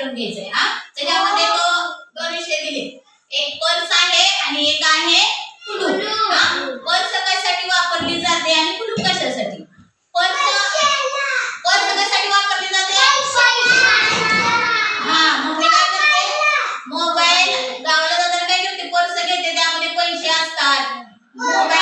करून घ्यायचंय हा? त्याच्यामध्ये तो दोन विषय दिले एक पर्स आहे आणि एक आहे कुलूप. पर्स कशासाठी वापरली जाते आणि कुलूप कशासाठी? पर्स पर्स कशासाठी वापरली जाते? हा मम्मी काय करते? मोबाईल गावाला जाताना काय करते? पर्स घेते त्यामध्ये पैसे असतात. मोबाईल